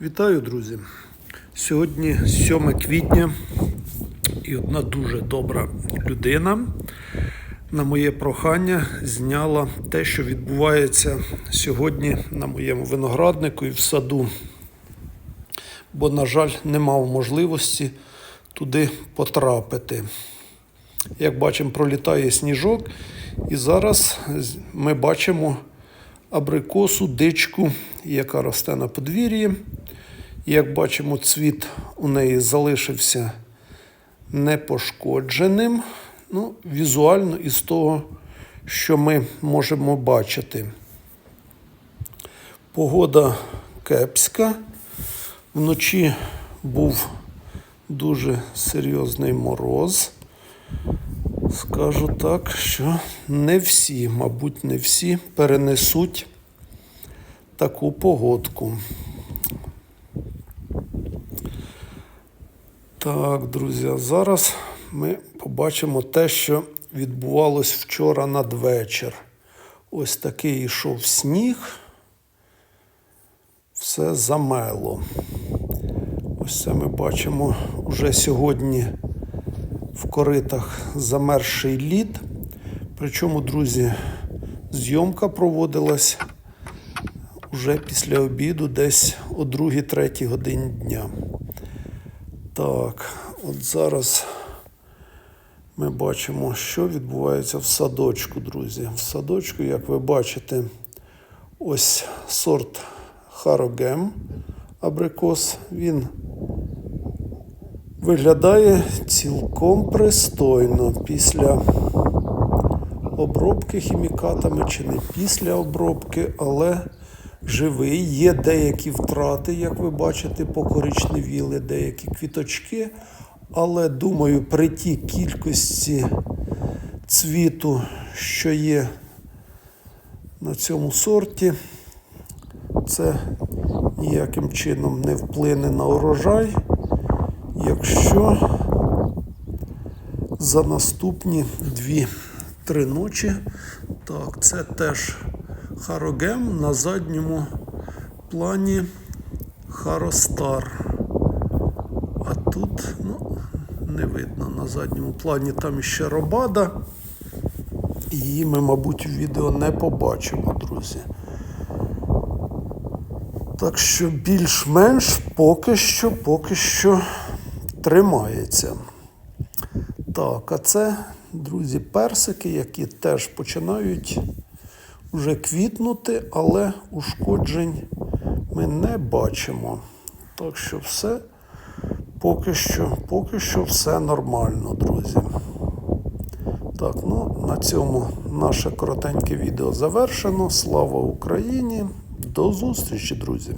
Вітаю, друзі! Сьогодні 7 квітня, і одна дуже добра людина на моє прохання зняла те, що відбувається сьогодні на моєму винограднику і в саду. Бо, на жаль, не мав можливості туди потрапити. Як бачимо, пролітає сніжок, і зараз ми бачимо абрикосу, дичку, яка росте на подвір'ї. Як бачимо, цвіт у неї залишився непошкодженим. Ну, візуально із того, що ми можемо бачити. Погода кепська. Вночі був дуже серйозний мороз. Скажу так, що не всі, мабуть, не всі перенесуть таку погодку. Так, друзі, зараз ми побачимо те, що відбувалось вчора надвечір. Ось такий йшов сніг, все замело. Ось це ми бачимо уже сьогодні в коритах замерзший лід. Причому, друзі, зйомка проводилась уже після обіду, десь о 2-3 годині дня. Так, от зараз ми бачимо, що відбувається в садочку, друзі. В садочку, як ви бачите, ось сорт Харогем абрикос. Він виглядає цілком пристойно після обробки хімікатами чи не після обробки, але живий. Є деякі втрати, як ви бачите, покоричневіли, деякі квіточки. Але думаю, при тій кількості цвіту, що є на цьому сорті, це ніяким чином не вплине на урожай, якщо за наступні 2-3 ночі. Так, це теж Харогем на задньому плані Харостар. А тут, ну, не видно на задньому плані там ще робада. Її ми, мабуть, в відео не побачимо, друзі. Так що більш-менш поки що, поки що тримається. Так, а це, друзі, персики, які теж починають вже квітнути, але ушкоджень ми не бачимо. Так що все поки що, поки що все нормально, друзі. Так, ну на цьому наше коротеньке відео завершено. Слава Україні! До зустрічі, друзі!